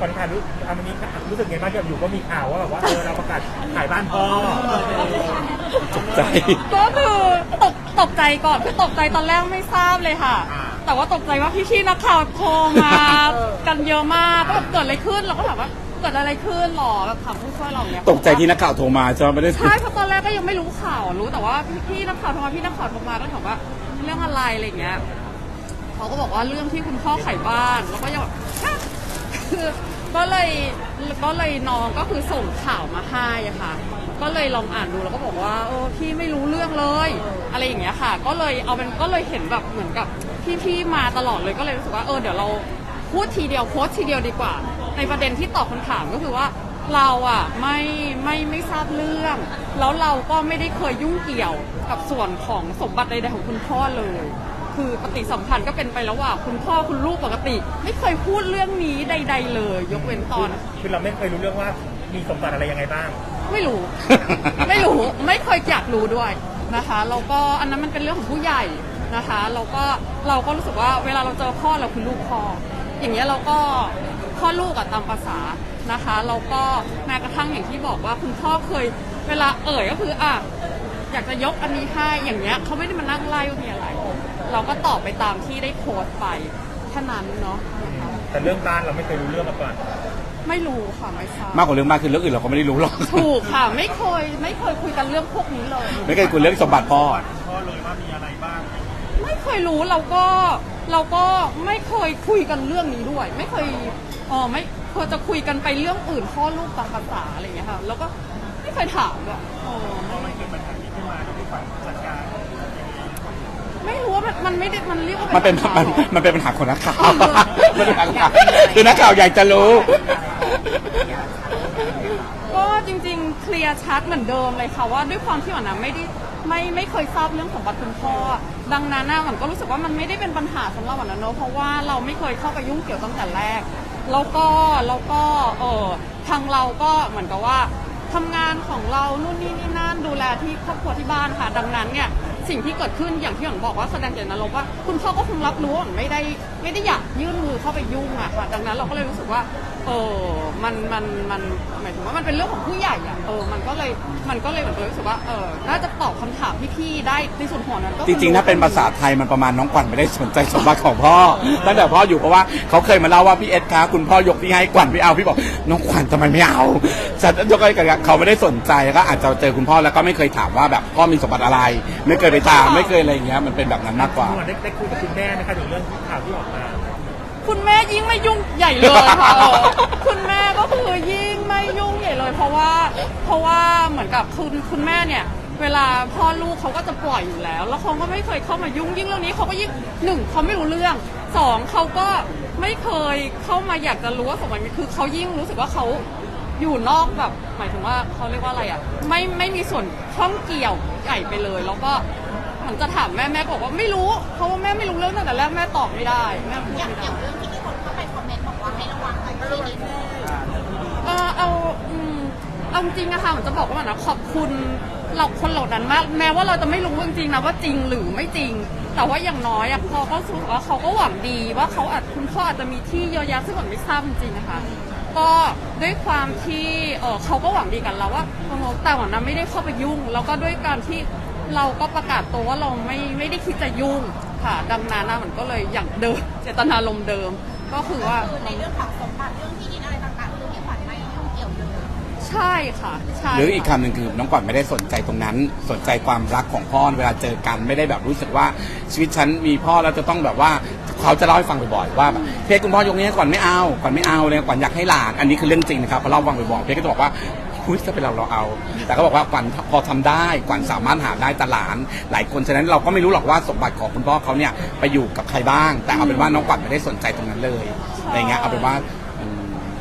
ก่อนที่ถ่ายรู้อามันนี้รู้สึกไงบ้างที่อยู่ก็มีข่าวว่าแบบว่าเออเราประกาศขายบ้านพ่อตกใจ ก็คือตกตกใจก่อนคือตกใจตอนแรกไม่ทราบเลยค่ะ แต่ว่าตกใจว่าพี่ๆนักข่าวโทรมากันเยอะมากก็แบบเกิดอะไรขึ้นเราก็ถามว่าเกิดอะไรขึ้นหรอแบบถามผู้ช่วยเราเนี่ยตกใจที่นักข่าวโทรมาจะไม่ได้ใช่เพราะตอนแรกก็ยังไม่รู้ข่าวรู้แต่ว่าพี่ๆนักข่าวโทรมาพี่นักข่าวโทรมาก็ถามว่าเรื่องอะไรอะไรอย่างเงี้ยเขาก็บอกว่าเรื่องที่คุณพ่อขายบ้านแล้วก็ยังแบบฮะ คือก็เลยก็เลยน้องก็คือส่งข่าวมาให้อะค่ะ ก็เลยลองอ่านดูแล้วก็บอกว่าเออพี่ไม่รู้เรื่องเลย อะไรอย่างเงี้ยค่ะ ก็เลยเอาเป็นก็เลยเห็นแบบเหมือนกับพี่ๆมาตลอดเลยก็เลยรู้สึกว่าเออเดี๋ยวเราพูดทีเดียวโพสทีเดียวดีกว่า ในประเด็นที่ตอบคำถามก็คือว่าเราอะไม่ไม่ไม่ทราบเรื่อง แล้วเราก็ไม่ได้เคยยุ่งเกี่ยวกับส่วนของสมบัติใดๆของคุณพ่อเลย คือปฏิสัมพันธ์ก็เป็นไประหว่างคุณพ่อคุณลูกปกติ ไม่เคยพูดเรื่องนี้ใด ๆ เลย ยกเว้นตอน คือเราไม่เคยรู้เรื่องว่ามีสมบัติอะไรยังไงบ้าง ไม่รู้ ไม่รู้ไม่เคยอยากรู้ด้วยนะคะแล้วก็อันนั้นมันเป็นเรื่องของผู้ใหญ่นะคะเราก็เราก็รู้สึกว่าเวลาเราเจอพ่อเราคือลูกพ่ออย่างเงี้ยเราก็พ่อลูกอะตามภาษานะคะเราก็แม้กระทั่งอย่างที่บอกว่าคุณพ่อเคยเวลาเอ่ยก็คืออะ อยากจะยกอันนี้ให้อย่างเงี้ยเขาไม่ได้มานั่งไล่ว่ามีอะไร เราก็ตอบไปตามที่ได้โพสต์ไปแค่นั้นเนาะนะคะแต่เรื่องบ้านเราไม่เคยรู้เรื่องมาก่อนไม่รู้ค่ะไม่ทราบมากกว่าเรื่องมากคือเรื่องอื่นเราก็ไม่ได้รู้หรอกถูกค่ะ ไม่เคยไม่เคยคุยกันเรื่องพวกนี้เลย ไม่เคยคุยเรื่องสมบัติพ่อพ่อเลยว่ามีอะไรบ้าง ไม่เคยรู้เราก็เราก็ไม่เคยคุยกันเรื่องนี้ด้วย ไม่เคยเออไม่เคยจะคุยกันไปเรื่องอื่นพ่อลูกตามภาษาอะไรอย่างเงี้ยค่ะแล้วก็ไม่เคยถามด้วยเออไม่ ไม่รู้ว่ามันมันไม่ได้มันเรียกว่ามันเป็นปัญมันหาหรอมันเป็นปัญหาของนักข่าวมันเป็นปัญหาคือนักข่าวอยากจะรู้ ก็จริงๆ เคลียร์ชัดเหมือนเดิมเลยค่ะว่าด้วยความที่หวานนะไม่ได้ไม่ไม่เคยทราบเรื่องของบัตรคุณพ่อ ดังนั้นน่ะหวันก็รู้สึกว่ามันไม่ได้เป็นปัญหาสำหรับหวันนะเนอะเพราะว่าเราไม่เคยเข้าไปยุ่งเกี่ยวตั้งแต่แรก แล้วก็แล้วก็เออทางเราก็เหมือนกับว่า ทำงานของเรานู่นนี่นี่นั่นดูแลที่ครอบครัวที่บ้านค่ะ ดังนั้นเนี่ยสิ่งที่เกิดขึ้นอย่างที่หยางบอกว่าแสดงเจตนารมณ์ว่า คุณพ่อก็คงรับรู้ว่าหวังไม่ได้ไม่ได้อยากยื่นมือเข้าไปยุ่งอะค่ะ ดังนั้นเราก็เลยรู้สึกว่า เออมันมันมันหมายถึงว่ามันเป็นเรื่องของผู้ใหญ่อะเออมันก็เลยมันก็เลยเหมือนกับรู้สึกว่าเออน่าจะตอบคำถามพี่ๆได้ในส่วนหัวนั้นก็จริง ๆ ถ้าเป็นภาษาไทยมันประมาณน้องขวัญไม่ได้สนใจสมบัติของพ่อ ตั้งแต่พ่ออยู่เพราะว่าเขาเคยมาเล่าว่าพี่เอสคะคุณพ่อยกที่ให้ขวัญไม่เอาพี่บอกน้องขวัญทำไมไม่เอาฉันยกให้กันเขาไม่ได้สนใจแล้วก็อาจจะเจอคุณพ่อแล้วก็ไม่เคยถามว่าแบบพ่อมีสมบัติอะไร ไม่เคยไปถามไม่เคยอะไรอย่างเงี้ยมันเป็นแบบนั้นมากกว่าเมื่อวานได้ได้คุยกับคุณแม่ไหมคะถึงเรื่องข่าวที่ออกมา คุณแม่ยิ่งไม่ยุ่งใหญ่เลยค่ะเออคุณแม่ก็คือยิ่งไม่ยุ่งใหญ่เลย เพราะว่าเพราะว่าเหมือนกับคุณคุณแม่เนี่ย เวลาพ่อลูกเขาก็จะปล่อยอยู่แล้ว แล้วเขาก็ไม่เคยเข้ามายุ่งยิ่งเรื่องนี้เขาก็ยิ่งหนึ่งเขาไม่รู้เรื่องสองเขาก็ไม่เคยเข้ามาอยากจะรู้ว่าสมบัติคือเขายิ่งรู้สึกว่าเขาอยู่นอกแบบ หมายถึงว่าเขาเรียกว่าอะไรอะไม่ไม่มีส่วนข้องเกี่ยวใหญ่ไปเลย แล้วก็ เหมือนจะถามแม่แม่ก็บอกว่าไม่รู้ เพราะว่าแม่ไม่รู้เรื่องตั้งแต่แรกแม่ตอบไม่ได้แม่พูดอย่างไม่อได้ย่างเรื่องที่มีคนเข้าไปคอมเมนต์บอกว่าให้ระวังไอ้ที่ดินเออเอาอืมเอาจริงๆนะคะผมจะบอกว่านะขอบคุณเราคนเหล่านั้นมาก แม้ว่าเราจะไม่รู้จริงๆนะว่าจริงหรือไม่จริง แต่ว่าอย่างน้อยอะพอเขาสูว่าเขาก็หวังดีว่าเขาอาจคุณพ่ออาจจะมีที่เยอะแยะซึ่งผมไม่ทราบจริงๆนะคะ ก็ด้วยความที่เออเขาก็หวังดีกันเราว่าเออแต่หวังนั้นไม่ได้เข้าไปยุ่ง แล้วก็ด้วยการที่ เราก็ประกาศตัวว่าเราไม่ไม่ได้คิดจะยุ่งค่ะดังนั้นนะมันก็เลยอย่างเดิมเจตนารมณ์เดิม ก็คือว่า คือในเรื่องของสมบัติเรื่องที่ดินอะไรต่างๆคือที่ขวัญไม่ยุ่งเกี่ยวเลยใช่ค่ะใช่หรืออีกค่ะคำหนึ่งคือน้องขวัญไม่ได้สนใจตรงนั้น สนใจความรักของพ่อเวลาเจอกันไม่ได้แบบรู้สึกว่าชีวิตฉันมีพ่อแล้วจะต้องแบบว่าเขาจะเล่าให้ฟังบ่อยๆว่าแบบเพชรคุณพ่อยกนี้ให้ขวัญไม่เอาขวัญไม่เอาเลยขวัญอยากให้หลานอันนี้คือเรื่องจริงนะครับพอเล่าฟังบ่อยๆเพชรก็จะบอกว่า คุยถ้าเป็นเราเราเอา แต่ก็บอกว่าขวัญพอทำได้ขวัญสามารถหาได้แต่หลานหลายคนฉะนั้นเราก็ไม่รู้หรอกว่าสมบัติของคุณพ่อเขาเนี่ยไปอยู่กับใครบ้าง แต่เอาเป็นว่าน้องขวัญไม่ได้สนใจตรงนั้นเลยอะไรเงี้ยเอาเป็นว่าอืม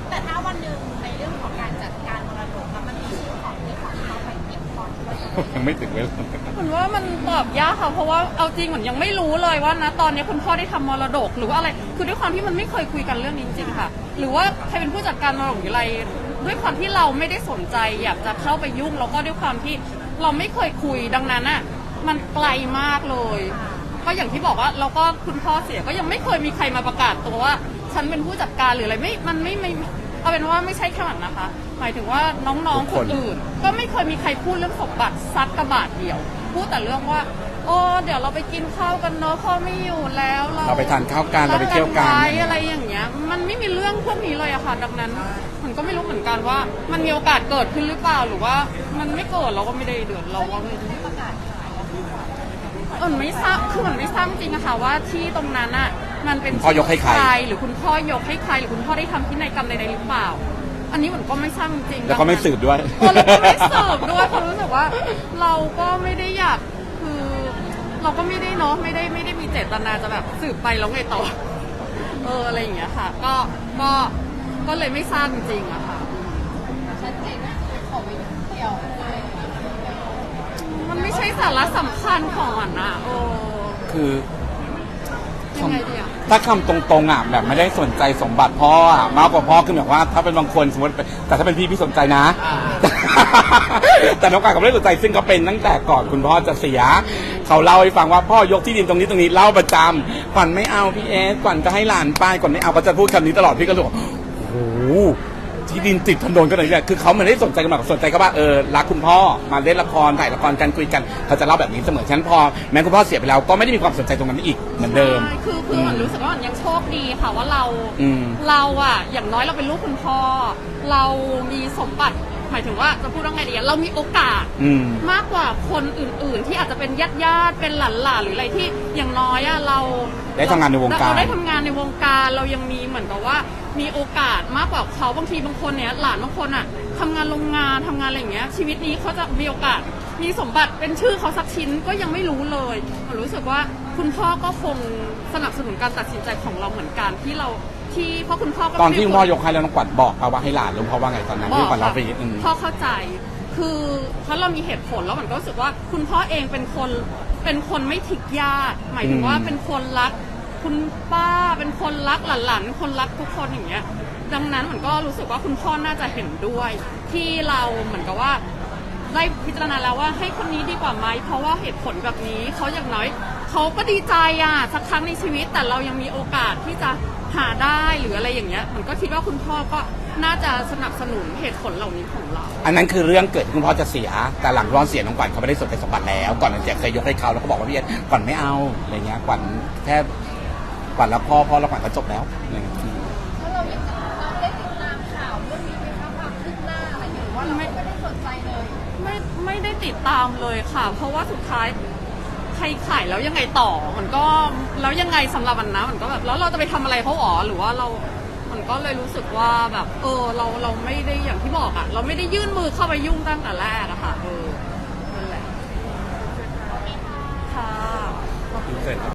แต่ถ้าวันหนึ่งในเรื่องของการจัดการมรดกแล้วมันมีชื่อของที่ขวัญเข้าไปเก็บก่อนด้วย ยังไม่ถึงเวลา เหมือนว่ามันตอบยากค่ะ เพราะว่าเอาจริงเหมือนยังไม่รู้เลยว่านะตอนนี้คุณพ่อได้ทำมรดก หรือว่าอะไรคือด้วยความที่มันไม่เคยคุยกันเรื่องนี้จริงๆค่ะ หรือว่าใครเป็นผู้จัดการมรดกหรืออะไร ด้วยความที่เราไม่ได้สนใจอยากจะเข้าไปยุ่ง แล้วก็ด้วยความที่เราไม่เคยคุยดังนั้นอะมันไกลมากเลย ก็อย่างที่บอกว่าเราก็คุณพ่อเสียก็ยังไม่เคยมีใครมาประกาศตัวว่า ฉันเป็นผู้จัดการหรืออะไรไม่มันไม่ไม่เอาเป็นว่าไม่ใช่แค่หวันนะคะ หมายถึงว่าน้องๆคนอื่น ก็ไม่เคยมีใครพูดเรื่องสมบัติซัดกระบาดเดียว พูดแต่เรื่องว่าโอ้เดี๋ยวเราไปกินข้าวกันเนาะพ่อไม่อยู่แล้วเราไปทานข้าวกันเราไปเที่ยวกันรัไอะไรอย่างเงี้ย มันไม่มีเรื่องพวกนี้เลยอะค่ะดังนั้น มันก็ไม่รู้เหมือนกันว่า มันมีโอกาสเกิดขึ้นหรือเปล่าหรือว่า มันไม่เกิดเราก็ไม่ได้เดือดเราก็ไม่ได้ประกาศขายแล้วคือแบบเออไม่ทราบคือมันไม่ทราบจริงอะค่ะว่าที่ตรงนั้นอะมันเป็นพ่อยกให้ใคร หรือคุณพ่อยกให้ใครหรือคุณพ่อได้ทำพินัยกรรมใดๆหรือเปล่า อันนี้เหมือนก็ไม่ทราบจริงๆแล้วก็ไม่สืบด้วยเออแล้วก็ไม่สืบด้วยเพราะรู้สึกว่า เราก็ไม่ได้อยากคือ เราก็ไม่ได้เนาะไม่ได้ไม่ได้มีเจตนาจะแบบสืบไปแล้วไงต่อ เอออะไรอย่างเงี้ยค่ะ ก็ก็ ก็เลยไม่ทราบจริงๆอะค่ะ ชัดเจนก็คือขอไปเที่ยวเลยมันไม่ใช่สาระสำคัญของมันนะโอ้คือยังไงดีอะ ถ้าคำตรงๆอะแบบไม่ได้สนใจสมบัติพ่ออะมากกว่าพ่อคือแบบว่า ถ้าเป็นบางคนสมมติเป็นแต่ถ้าเป็นพี่พี่สนใจนะ แต่น้องกายก็ไม่ได้สนใจซึ่งเขาเป็นตั้งแต่ก่อนคุณพ่อจะเสีย เขาเล่าให้ฟังว่าพ่อยกที่ดินตรงนี้ตรงนี้เล่าประจำขวัญไม่เอาพี่เอสขวัญจะให้หลานไปขวัญไม่เอาก็จะพูดคำนี้ตลอดพี่ก็รู้สึกว่าโอ้โห ที่ดินติดถนนกันเลยเนี่ยคือเขาไม่ได้สนใจกันมากสนใจก็ว่าเออรักคุณพ่อมาเล่นละครถ่ายละครกันคุยกันเขาจะเล่าแบบนี้เสมอฉะนันพอแม้คุณพ่อเสียไปแล้วก็ไม่ได้มีความสนใจตรงนั้นอีกเหมือนเดิม ใช่คือคือมันรู้สึกว่ามันยังโชคดีค่ะว่าเราอืม เราอะอย่างน้อยเราเป็นลูกคุณพ่อเรามีสมบัติห มายถึงว่าจะพูดว่าไงดีอะเรามีโอกาส อืม มากกว่าคนอื่นๆ ที่อาจจะเป็นญาติญาติๆเป็นหลานๆหรืออะไรที่อย่างน้อยอะเราได้ทำงานในวงการ เราได้ทำงานในวงการเรายังมีเหมือนกับว่ามีโอกาสมากกว่าเขาบางทีบางคนเนี่ยหลานบางคนอะทำงานโรงงานทำงานอะไรอย่างเงี้ยชีวิตนี้เขาจะมีโอกาส มีสมบัติเป็นชื่อเขาสักชิ้นก็ยังไม่รู้เลยผมรู้สึกว่าคุณพ่อก็คงสนับสนุนการตัดสินใจของเราเหมือนกันที่เรา ที่เพราะคุณพ่อก็ตอนที่เป็คุณพ่อยกให้แล้วน้องขวัญบอกเอาว่าให้หลานรู้เพราะว่าไงตอนนั้นบอที่กขวัญเราค่ะไปอืม พ่อเข้าใจ คือเพราะเรามีเหตุผลแล้วมันก็รู้สึกว่า คุณพ่อเองเป็นคนเป็นคนไม่ทิ้งญาติ หมายถึงว่าอืม เป็นคนรัก คุณป้าเป็นคนรักหลานๆเป็นคนรักทุกคนอย่างเงี้ย ดังนั้นมันก็รู้สึกว่าคุณพ่อน่าจะเห็นด้วย ที่เราเหมือนกับว่า ได้พิจารณาแล้วว่าให้คนนี้ดีกว่าไหมเพราะว่าเหตุผลแบบนี้เขาอย่างน้อย เขาก็ดีใจอะสักครั้งในชีวิตแต่เรายังมีโอกาสที่จะหาได้หรืออะไรอย่างเงี้ยมันก็คิดว่าคุณพ่อก็น่าจะสนับสนุนเหตุผลเหล่านี้ของเรา อันนั้นคือเรื่องเกิดที่คุณพ่อจะเสีย แต่หลังคุณพ่อเสียน้องขวัญเขาไม่ได้สนใจสมบัติแล้ว ก่อนนั้นเสียเคยยกให้เขาแล้วก็บอกว่าพี่เอ็ดขวัญไม่เอาอะไรเงี้ยขวัญแค่ขวัญแล้วพ่อพ่อแล้วขวัญก็จบแล้วอะไรเงี้ยอืมแล้วเรายังเราได้ติดตามข่าวเรื่องนี้ไหมคะความคืบหน้าอะไรอย่างเงี้ยหรือว่าเราไม่ได้สนใจเลย ไม่ไม่ได้ติดตามเลยค่ะ เพราะว่าสุดท้าย ใครขายแล้วยังไงต่อ มันก็แล้วยังไงสำหรับมันนะ มันก็แบบแล้วเราจะไปทำอะไรเขาอ๋อหรือว่าเรา มันก็เลยรู้สึกว่าแบบเออเราเราไม่ได้อย่างที่บอกอะเราไม่ได้ยื่นมือเข้าไปยุ่งตั้งแต่แรกอะค่ะเออนั่นแหละค่ะ